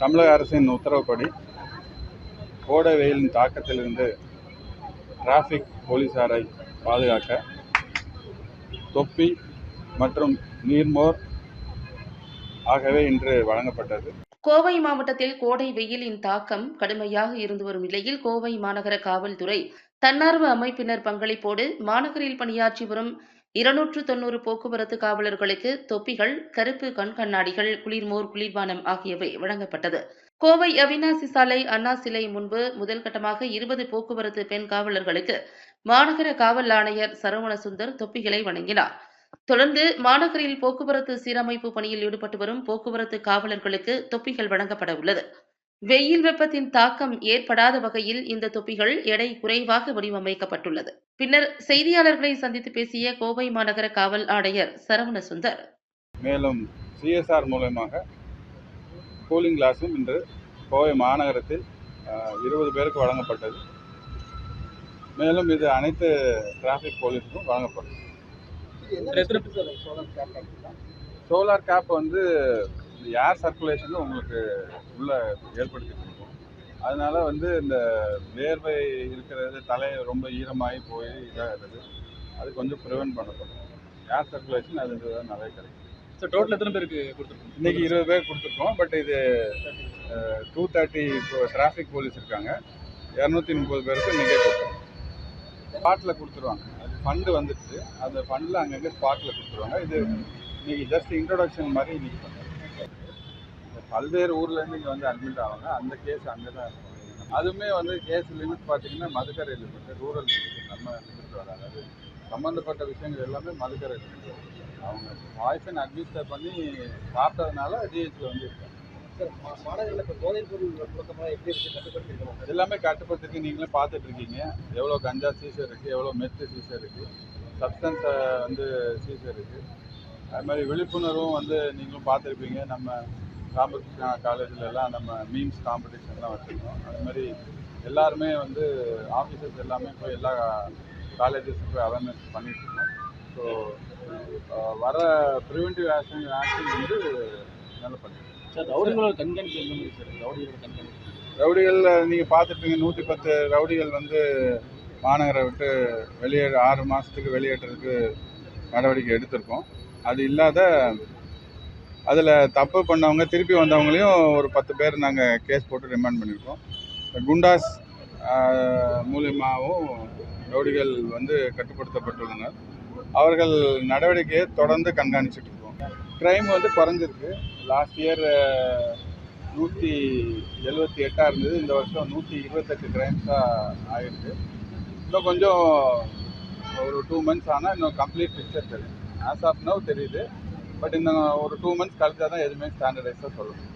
தமிழக அரசின் உத்தரவுப்படி கோடை வெயிலின் தாக்கத்திலிருந்து டிராஃபிக் போலீஸாரை பாதுகாக்க தொப்பி மற்றும் நீர்மோர் ஆகவே இன்று வழங்கப்பட்டது. கோவை மாவட்டத்தில் கோடை வெயிலின் தாக்கம் கடுமையாக இருந்து வரும் நிலையில் கோவை மாநகர காவல்துறை தன்னார்வ அமைப்பினர் பங்களிப்போடு மாநகரில் பணியாற்றி வரும் இருநூற்று தொண்ணூறு போக்குவரத்து காவலர்களுக்கு தொப்பிகள் கருப்பு கண் கண்ணாடிகள் குளிர்மோர் குளிர்பானம் ஆகியவை வழங்கப்பட்டது. கோவை அவினாசி சாலை அண்ணா சிலை முன்பு முதல் கட்டமாக இருபது போக்குவரத்து பெண் காவலர்களுக்கு மாநகர காவல் ஆணையர் சரவணசுந்தர் தொப்பிகளை வழங்கினார். தொடர்ந்து மாநகரில் போக்குவரத்து சீரமைப்பு பணியில் ஈடுபட்டு வரும் போக்குவரத்து காவலர்களுக்கு தொப்பிகள் வழங்கப்பட உள்ளது. வெயில் வெப்பத்தின் தாக்கம் ஏற்படாத வகையில் இந்த தொப்பிகள் எடை குறைவாக வடிவமைக்கப்பட்டுள்ளது. பின்னர் செய்தியாளர்களை சந்தித்து பேசிய கோவை மாநகர காவல் ஆணையர் சரவணசுந்தர். மேலும் சிஎஸ்ஆர் மூலயமாக கூலிங் கிளாஸும் இன்று கோவை மாநகரத்தில் இருபது பேருக்கு வழங்கப்பட்டது. மேலும் இது அனைத்து டிராஃபிக் போலீஸுக்கும் வழங்கப்படும். சோலார் கேப் வந்து ஏர் சர்க்குலேஷன் உங்களுக்கு உள்ள ஏற்படுத்தி கொடுக்கும் அதனால வந்து இந்த வேர்வை இருக்கிறது தலை ரொம்ப ஈரமாகி போய் இதாகிறது அது கொஞ்சம் ப்ரிவென்ட் பண்ணப்படும் ஏர் சர்க்குலேஷன் அது நிறைய கிடைக்கும் சார் டோட்டல் எத்தனை பேருக்கு கொடுத்துருக்கோம் இன்னைக்கு இருபது பேர் கொடுத்துருக்கோம். பட் இது டூ தேர்ட்டி இப்போ டிராஃபிக் போலீஸ் இருக்காங்க. இரநூத்தி முப்பது பேருக்கு இன்றைக்கே கொடுத்துருவோம் ஸ்பாட்டில் கொடுத்துருவாங்க. அது ஃபண்டு வந்துடுச்சு அந்த ஃபண்டில் அங்கங்கே ஸ்பாட்டில் கொடுத்துருவாங்க. இது இன்னைக்கு ஜஸ்ட் இன்ட்ரோடக்ஷன் மாதிரி இன்னைக்கு பண்ணுறோம் பல்வேறு ஊர்லேருந்து இங்கே வந்து அட்மிட் ஆவாங்க. அந்த கேஸ் அங்கே தான் இருக்கும். அதுவுமே வந்து கேஸ் லிமிட் பார்த்தீங்கன்னா மதுக்கரை லிமிட் ரூரல் நம்ம லிமிட் வராது அது சம்மந்தப்பட்ட விஷயங்கள் எல்லாமே மதுக்கரை லிமிட் அவங்க பாய்சன் அட்மினிஸ்டர் பண்ணி சாப்பிட்டதுனால ஜிஹெச்சில் வந்து இருக்காங்க. சார் மாநகரில் இப்போ போதைப் பொருள் புழக்கமாக எப்படி இருக்கு? கட்டுப்படுத்திருக்கணும் எல்லாமே கட்டுப்படுத்திருக்கு நீங்களே பார்த்துட்டு இருக்கீங்க. எவ்வளோ கஞ்சா சீசர் இருக்குது எவ்வளோ மெத்து சீசர் இருக்குது சப்ஸ்டன்ஸை வந்து சீசர் இருக்குது அது மாதிரி விழிப்புணர்வும் வந்து நீங்களும் பார்த்துருப்பீங்க. நம்ம ராமகிருஷ்ணா காலேஜில் எல்லாம் நம்ம மீம்ஸ் காம்படிஷன்லாம் வச்சுருக்கோம் அது மாதிரி எல்லாருமே வந்து ஆஃபீஸர்ஸ் எல்லாமே போய் எல்லா காலேஜஸும் போய் அவேர்னஸ் பண்ணிட்டு இருக்கோம் ஸோ வர ப்ரிவென்டிவ் ஆக்ஷன் ஆக்ஷன் வந்து நல்லா பண்ணிட்டு சார் ரவுடிகளோட கண்காணிப்பு எந்த மாதிரி சார்? ரவுடிகளோட கண்காணிப்பு. ரவுடிகள் நீங்கள் பார்த்துருப்பீங்க நூற்றி பத்து ரவுடிகள் வந்து மாநகரை விட்டு வெளியேற ஆறு மாதத்துக்கு வெளியேற்றதுக்கு நடவடிக்கை எடுத்திருக்கோம். அது இல்லாத அதில் தப்பு பண்ணவங்க திருப்பி வந்தவங்களையும் ஒரு பத்து பேர் நாங்கள் கேஸ் போட்டு ரிமாண்ட் பண்ணியிருக்கோம் குண்டாஸ் மூலியமாகவும் ரவுடிகள் வந்து கட்டுப்படுத்தப்பட்டுள்ளனர் அவர்கள் நடவடிக்கையை தொடர்ந்து கண்காணிச்சுட்டு இருக்கோம். க்ரைம் வந்து குறைஞ்சிருக்கு. லாஸ்ட் இயர் நூற்றி எழுபத்தி எட்டாக இருந்தது. இந்த வருஷம் நூற்றி இருபத்தெட்டு கிரைம்ஸாக ஆகிருக்கு இன்னும் கொஞ்சம் ஒரு டூ மந்த்ஸ் ஆனால் இன்னும் கம்ப்ளீட் பிக்சர் தெரியும். ஆஸ் ஆஃப் நவ் தெரியுது. பட் இன்னும் uh, ஒரு டூ மந்த்ஸ் கழிச்சா தான் எதுவுமே ஸ்டாண்டர்டைஸாக சொல்லணும்